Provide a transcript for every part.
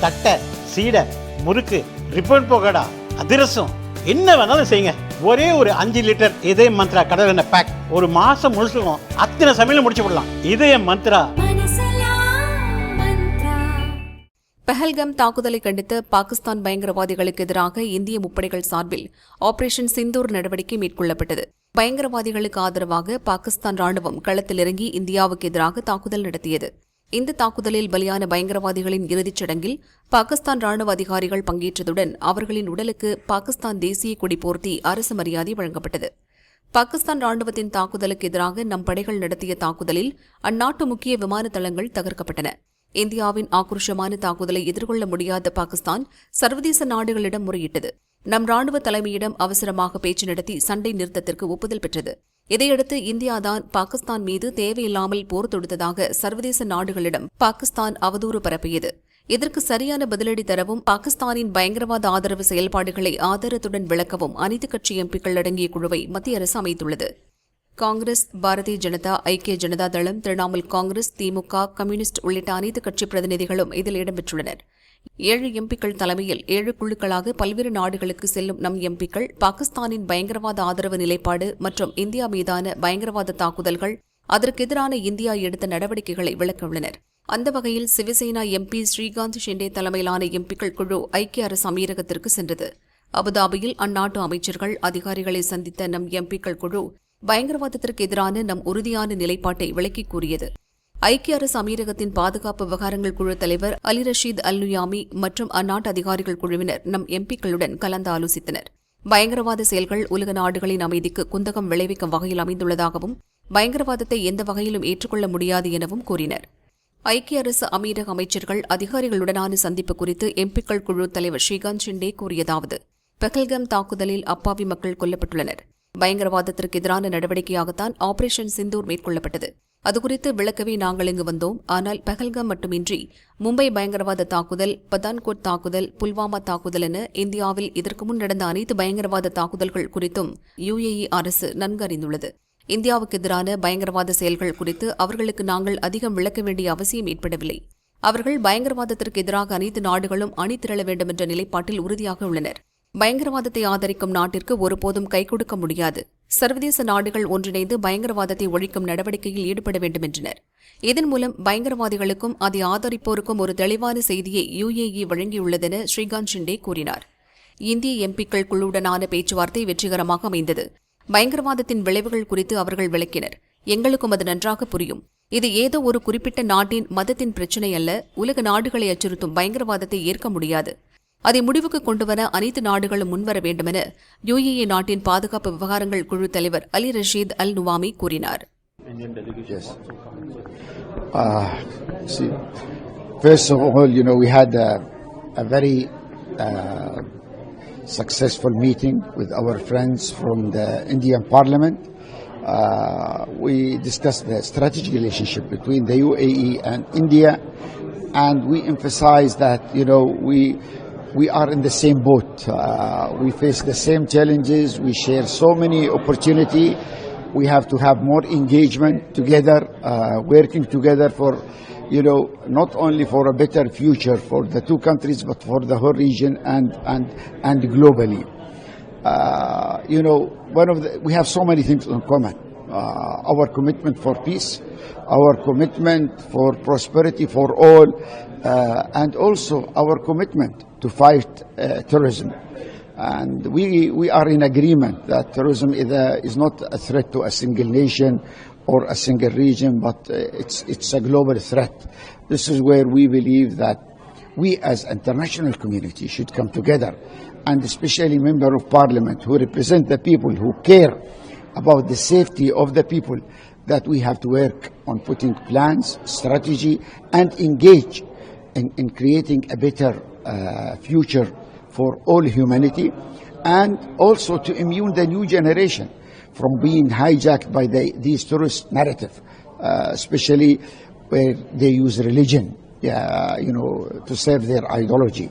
தட்டை சீடை முறுக்கு ரிப்பன் போகடா அதிரசம் என்ன வேணாலும் செய்யுங்க. ஒரே ஒரு அஞ்சு லிட்டர் இதய மந்த்ரா கடல் எண்ணெய் பேக் ஒரு மாசம் முழுசுக்கும் அத்தனை சமையலும் முடிச்சு விடலாம். இதய மந்த்ரா. பெஹல்கம் தாக்குதலை கண்டித்து பாகிஸ்தான் பயங்கரவாதிகளுக்கு எதிராக இந்திய முப்படைகள் சார்பில் ஆபரேஷன் சிந்தூர் நடவடிக்கை மேற்கொள்ளப்பட்டது. பயங்கரவாதிகளுக்கு ஆதரவாக பாகிஸ்தான் ராணுவம் களத்தில் இறங்கி இந்தியாவுக்கு எதிராக தாக்குதல் நடத்தியது. இந்த தாக்குதலில் பலியான பயங்கரவாதிகளின் இறுதிச் சடங்கில் பாகிஸ்தான் ராணுவ அதிகாரிகள் பங்கேற்றதுடன் அவர்களின் உடலுக்கு பாகிஸ்தான் தேசிய கொடி போர்த்தி அரசு மரியாதை வழங்கப்பட்டது. பாகிஸ்தான் ராணுவத்தின் தாக்குதலுக்கு எதிராக நம் படைகள் நடத்திய தாக்குதலில் அந்நாட்டு முக்கிய விமான தளங்கள் தகர்க்கப்பட்டன. இந்தியாவின் ஆக்ரோஷமான தாக்குதலை எதிர்கொள்ள முடியாத பாகிஸ்தான் சர்வதேச நாடுகளிடம் முறையிட்டது. நம் ராணுவ தலைமையிடம் அவசரமாக பேச்சு நடத்தி சண்டை நிறுத்தத்திற்கு ஒப்புதல் பெற்றது. இதையடுத்து இந்தியாதான் பாகிஸ்தான் மீது தேவையில்லாமல் போர் தொடுத்ததாக சர்வதேச நாடுகளிடம் பாகிஸ்தான் அவதூறு பரப்பியது. இதற்கு சரியான பதிலடி தரவும் பாகிஸ்தானின் பயங்கரவாத ஆதரவு செயல்பாடுகளை ஆதாரத்துடன் விளக்கவும் அனைத்துக் கட்சி எம்பிக்கள் அடங்கிய குழுவை மத்திய அரசு அமைத்துள்ளது. காங்கிரஸ் பாரதிய ஜனதா ஐக்கிய ஜனதா தளம் திரிணாமுல் காங்கிரஸ் திமுக கம்யூனிஸ்ட் உள்ளிட்ட அனைத்து கட்சி பிரதிநிதிகளும் இதில் இடம்பெற்றுள்ளனர். ஏழு எம்பிக்கள் தலைமையில் ஏழு குழுக்களாக பல்வேறு நாடுகளுக்கு செல்லும் நம் எம்பிக்கள் பாகிஸ்தானின் பயங்கரவாத ஆதரவு நிலைப்பாடு மற்றும் இந்தியா மீதான பயங்கரவாத தாக்குதல்கள் அதற்கு எதிரான இந்தியா எடுத்த நடவடிக்கைகளை விளக்கவுள்ளனர் அந்த வகையில் சிவசேனா எம்பி ஸ்ரீகாந்த் ஷிண்டே தலைமையிலான எம்பிக்கள் குழு ஐக்கிய அரசு அமீரகத்திற்கு சென்றது. அபுதாபியில் அந்நாட்டு அமைச்சர்கள் அதிகாரிகளை சந்தித்த நம் எம்பிக்கள் குழு பயங்கரவாதத்திற்கு எதிரான நம் உறுதியான நிலைப்பாட்டை விளக்கி கூறியது. ஐக்கிய அரசு அமீரகத்தின் பாதுகாப்பு விவகாரங்கள் குழு தலைவர் அலி ரஷீத் அல் நுயாமி மற்றும் அந்நாட்டு அதிகாரிகள் குழுவினர் நம் எம்பிக்களுடன் கலந்து ஆலோசித்தனர். பயங்கரவாத செயல்கள் உலக நாடுகளின் அமைதிக்கு குந்தகம் விளைவிக்கும் வகையில் அமைந்துள்ளதாகவும் பயங்கரவாதத்தை எந்த வகையிலும் ஏற்றுக்கொள்ள முடியாது எனவும் கூறினர். ஐக்கிய அரசு அமீரக அமைச்சர்கள் அதிகாரிகளுடனான சந்திப்பு குறித்து எம்பிக்கள் குழு தலைவர் ஸ்ரீகாந்த் ஷிண்டே கூறியதாவது பெஹல்கம் தாக்குதலில் அப்பாவி மக்கள் கொல்லப்பட்டுள்ளனர். பயங்கரவாதத்திற்கு எதிரான நடவடிக்கையாகத்தான் ஆபரேஷன் சிந்தூர் மேற்கொள்ளப்பட்டது. அதுகுறித்து விளக்கவே நாங்கள் இங்கு வந்தோம். ஆனால் பகல்கம் மட்டுமின்றி மும்பை பயங்கரவாத தாக்குதல் பதான்கோட் தாக்குதல் புல்வாமா தாக்குதல் என இந்தியாவில் இதற்கு முன் நடந்த அனைத்து பயங்கரவாத தாக்குதல்கள் குறித்தும் யுஏஇ அரசு நன்கு அறிந்துள்ளது இந்தியாவுக்கு எதிரான பயங்கரவாத செயல்கள் குறித்து அவர்களுக்கு நாங்கள் அதிகம் விளக்க வேண்டிய அவசியம் ஏற்படவில்லை. அவர்கள் பயங்கரவாதத்திற்கு எதிராக அனைத்து நாடுகளும் அணி திரள வேண்டும் என்ற நிலைப்பாட்டில் உறுதியாக உள்ளனர். பயங்கரவாதத்தை ஆதரிக்கும் நாட்டிற்கு ஒருபோதும் கை கொடுக்க முடியாது. சர்வதேச நாடுகள் ஒன்றிணைந்து பயங்கரவாதத்தை ஒழிக்கும் நடவடிக்கையில் ஈடுபட வேண்டும் என்றனர் இதன் மூலம் பயங்கரவாதிகளுக்கும் அதை ஆதரிப்போருக்கும் ஒரு தெளிவான செய்தியை யுஏஇ வழங்கியுள்ளதென ஸ்ரீகாந்த் ஷிண்டே கூறினார். இந்திய எம்பிக்கள் குழுவுடனான பேச்சுவார்த்தை வெற்றிகரமாக அமைந்தது. பயங்கரவாதத்தின் விளைவுகள் குறித்து அவர்கள் விளக்கினர். எங்களுக்கும் அது நன்றாக புரியும். இது ஏதோ ஒரு குறிப்பிட்ட நாட்டின் மதத்தின் பிரச்சினை அல்ல. உலக நாடுகளை அச்சுறுத்தும் பயங்கரவாதத்தை ஏற்க முடியாது. அதை முடிவுக்கு கொண்டுவர அனைத்து நாடுகளும் முன்வர வேண்டுமென யுஏஏ நாட்டின் பாதுகாப்பு விவகாரங்கள் குழு தலைவர் அலி ரஷீத் அல் நுவாமி கூறினார் first of all, you know, we had a, a very uh, successful meeting with our friends from the Indian Parliament. Uh, we discussed the strategic relationship between the UAE and India, and we emphasized that you know we we are in the same boat. Uh, we face the same challenges. We share so many opportunity. We have to have more engagement together, uh, working together for, you know, not only for a better future for the two countries, but for the whole region and and and globally. Uh, you know, one of the, we have so many things in common. Uh, our commitment for peace, our commitment for prosperity for all, uh, and also our commitment to fight uh, terrorism. And we, we are in agreement that terrorism is, a, is not a threat to a single nation or a single region, but uh, it's, it's a global threat. This is where we believe that we as international community should come together, and especially member of parliament who represent the people, who care about the safety of the people, that we have to work on putting plans, strategy, and engage in, in creating a better uh, future for all humanity, and also to immune the new generation from being hijacked by the, these terrorist narrative, uh, especially where they use religion, yeah, you know, to serve their ideology.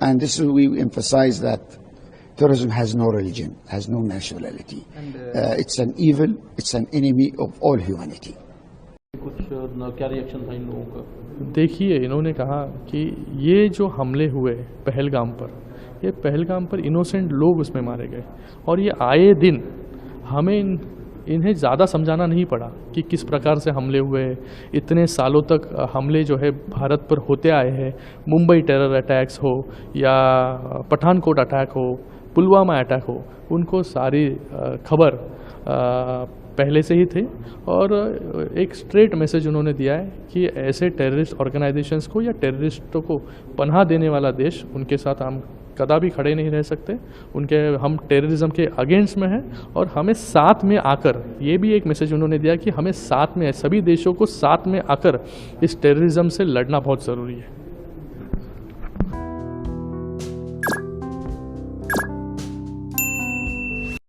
And this is we emphasize that terrorism has no religion, has no nationality. uh, it's an evil, it's an enemy of all humanity. का देखिए इन्होंने कहा कि ये जो हमले हुए पहलगाम पर ये पहलगाम पर इनोसेंट लोग उसमें मारे गए और ये आए दिन हमें इन इन्हें ज़्यादा समझाना नहीं पड़ा कि किस प्रकार से हमले हुए इतने सालों तक हमले जो है भारत पर होते आए हैं मुंबई टेरर अटैक्स हो या पठानकोट अटैक हो पुलवामा अटैक हो, उनको सारी खबर पहले से ही थे और एक स्ट्रेट मैसेज उन्होंने दिया है कि ऐसे टेररिस्ट ऑर्गेनाइजेशंस को या टेररिस्टों को पनाह देने वाला देश उनके साथ हम कदा भी खड़े नहीं रह सकते। उनके, हम टेररिज्म के अगेंस्ट में हैं और हमें साथ में आकर, ये भी एक मैसेज उन्होंने दिया कि हमें साथ में, सभी देशों को साथ में आकर इस टेररिज्म से लड़ना बहुत ज़रूरी है।